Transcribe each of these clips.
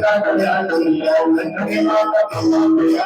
इथे असेल तर तुम्ही तुमचा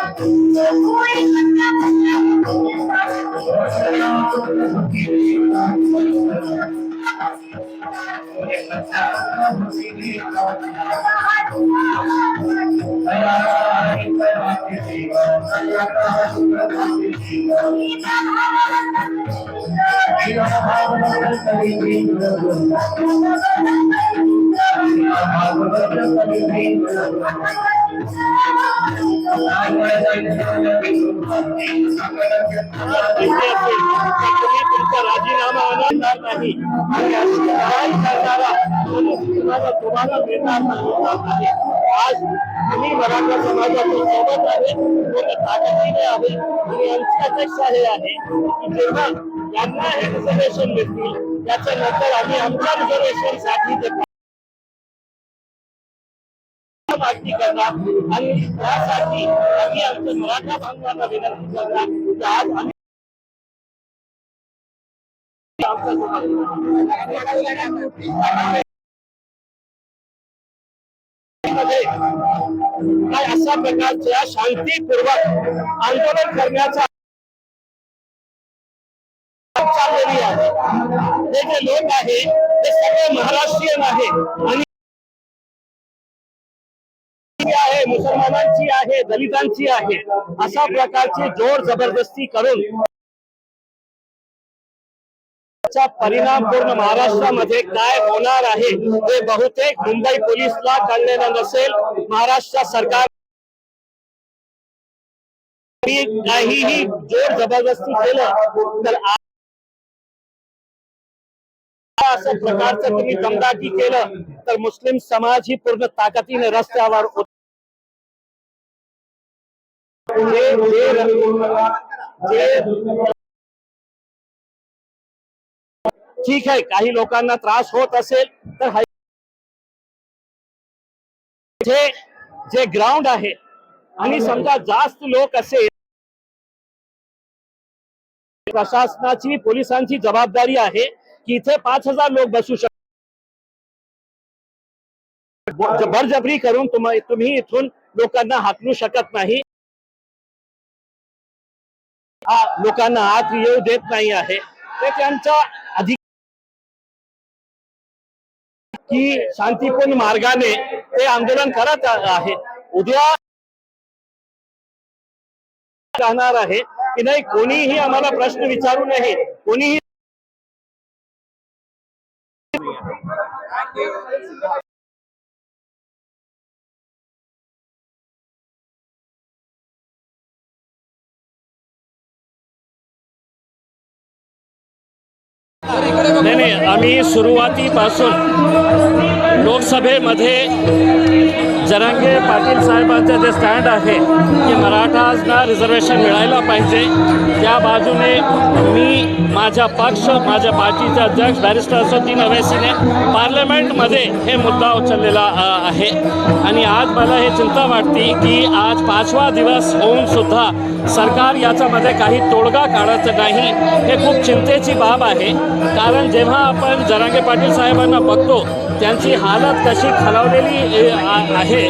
राजीनामा नाही आणि अशी लढाई करणारा तुम्हाला मिळणार नाही आज तुम्ही मराठा समाजाच्या सोबत आहे पूर्ण ताकदीने आहे आणि आमची हे आहे की जेव्हा यांना हे रिझर्वेशन मिळतील आम्ही आमच्या रिझर्वेशनसाठी विनंती करणार आणि त्यासाठी आम्ही आमच्या मराठा बांधवांना विनंती करणार की आज आम्ही काय अशा प्रकारच्या शांतीपूर्वक आंदोलन करण्याचा चाललेली आहे हे जे लोक आहे ते सगळे महाराष्ट्रीयन आहे आणि आहे मुसलमानांची आहे दलितांची आहे अशा प्रकारची जोर जबरदस्ती करून परिणाम पूर्ण महाराष्ट्रामध्ये काय होणार आहे हे बहुतेक मुंबई पोलीसला कळलेलं नसेल. महाराष्ट्र सरकार काहीही जोर जबरदस्ती केलं तर असं प्रकारचं तुम्ही दमदाटी केलं तर मुस्लिम समाज ही पूर्ण ताकदीने रस्त्यावर ठीक आहे काही लोकांना त्रास होत असेल तर जे जे ग्राउंड आहे आणि समजा जास्त लोक असेल प्रशासनाची पोलिसांची जबाबदारी आहे की इथे पाच हजार लोक बसू शकतात बळजबरी करून तुम्ही इथून लोकांना हाकलू शकत नाही. लोकांना आत येऊ देत नाही आहे. ते त्यांचा अधिक की शांतीपूर्ण मार्गाने ते आंदोलन करत आहे. उद्या राहणार आहे की नाही कोणीही आम्हाला प्रश्न विचारू नये. कोणीही नाही नाही आम्ही सुरुवातीपासून लोकसभेमध्ये जरांगे पाटील साहेबांचं जे स्टँड आहे की मराठाजना रिझर्वेशन मिळायला पाहिजे. त्या बाजूने मी माझा पक्ष माझ्या पार्टीचा अध्यक्ष बॅरिस्टर असोद्दीन अवैसीने पार्लमेंटमध्ये हे मुद्दा उचललेला आहे. आणि आज मला हे चिंता वाटते की आज पाचवा दिवस होऊन सुद्धा सरकार याच्यामध्ये काही तोडगा काढत नाही हे खूप चिंतेची बाब आहे. कारण जेव्हा आपण जरांगे पाटील साहेबांना बघतो त्यांची हालत कशी खालावलेली आ- आहे.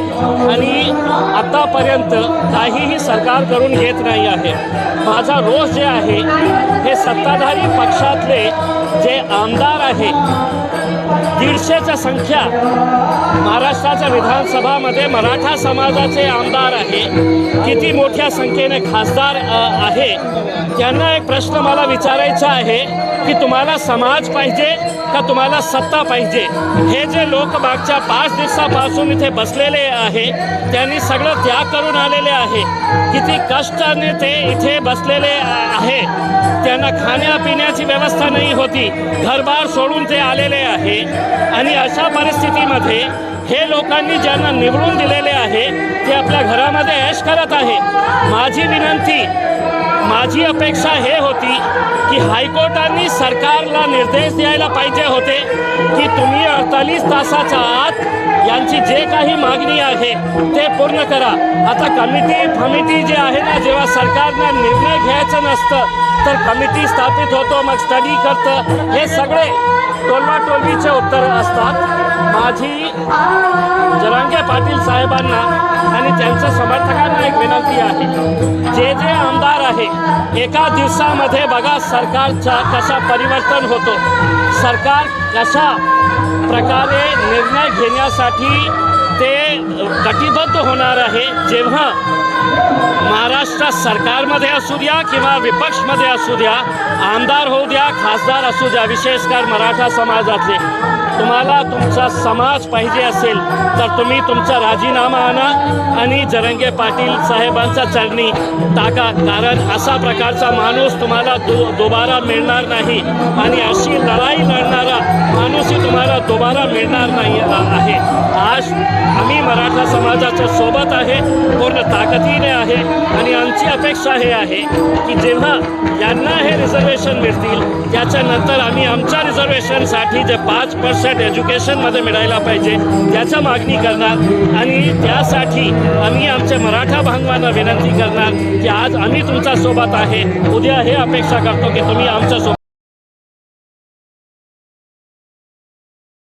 आणि आत्तापर्यंत काहीही सरकार करून घेत नाही आहे. माझा रोष जे आहे हे सत्ताधारी पक्षातले जे आमदार आहे दीडशेच्या संख्या महाराष्ट्राच्या विधानसभामध्ये मराठा समाजाचे आमदार आहे. किती मोठ्या संख्येने खासदार आहे त्यांना एक प्रश्न मला विचारायचा आहे की तुम्हाला समाज पाहिजे का तुम्हाला सत्ता पाहिजे? हे जे लोक मागच्या पाच दिवसापासून इथे बसलेले आहे त्यांनी सगळं त्याग करून आलेले आहे. किती कष्टाने ते इथे बसलेले आहे. त्यांना खाण्यापिण्याची व्यवस्था नाही होती. घरबार सोडून ते आलेले आहे. आणि अशा परिस्थितीमध्ये हे लोकांनी ज्यांना निवडून दिलेले आहे ते आपल्या घरामध्ये ऐश करत आहे. माझी विनंती माझी अपेक्षा हे होती की हायकोर्टाने सरकारला निर्देश द्यायला पाहिजे होते की तुम्ही अडतालीस तासाच्या आत यांची जे काही मागणी आहे ते पूर्ण करा. आता कमिटी फमिटी जे आहे ना जेव्हा सरकारनं निर्णय घ्यायचं नसतं तर कमिटी स्थापित होतो मग स्टडी करतं. हे सगळे टोलवाटोलवीचे उत्तरं असतात. माझी जरांगे पाटील साहेबांना आणि त्यांच्या समर्थकांना एक विनंती आहे. जे जे आमदार आहे एका दिवसामध्ये बघा सरकारचा कसा परिवर्तन होतो. सरकार कशा प्रकारे निर्णय घेण्यासाठी ते कटिबद्ध होणार आहे. जेव्हा महाराष्ट्र सरकारमध्ये असू द्या किंवा विपक्षमध्ये असू द्या आमदार होऊ द्या खासदार असू द्या विशेषकर मराठा समाजातले तुम्हाला तुमचा समाज पाहिजे असेल तर तुम्ही तुमचा राजीनामा आणा आणि जरंगे पाटील साहेबांचा चरणी टाका. कारण असा प्रकारचा माणूस तुम्हाला दो दोबारा मिळणार नाही आणि अशी लढाई लढणारा माणूसही तुम्हाला दोबारा मिळणार नाही आहे. आज आम्ही मराठा समाजाच्या सोबत आहे पूर्ण ताकदीने आहे आणि आमची अपेक्षा हे आहे की जेव्हा यांना हे रिझर्वेशन मिळतील त्याच्यानंतर आम्ही आमच्या रिझर्वेशनसाठी जे पाच पर्सेंट एज्युकेशनमध्ये मिळायला पाहिजे त्याच्या मागणी करणार आणि त्यासाठी आम्ही आमच्या मराठा बांधवांना विनंती करणार की आज आम्ही तुमच्यासोबत आहे उद्या हे अपेक्षा करतो की तुम्ही आमच्यासोबत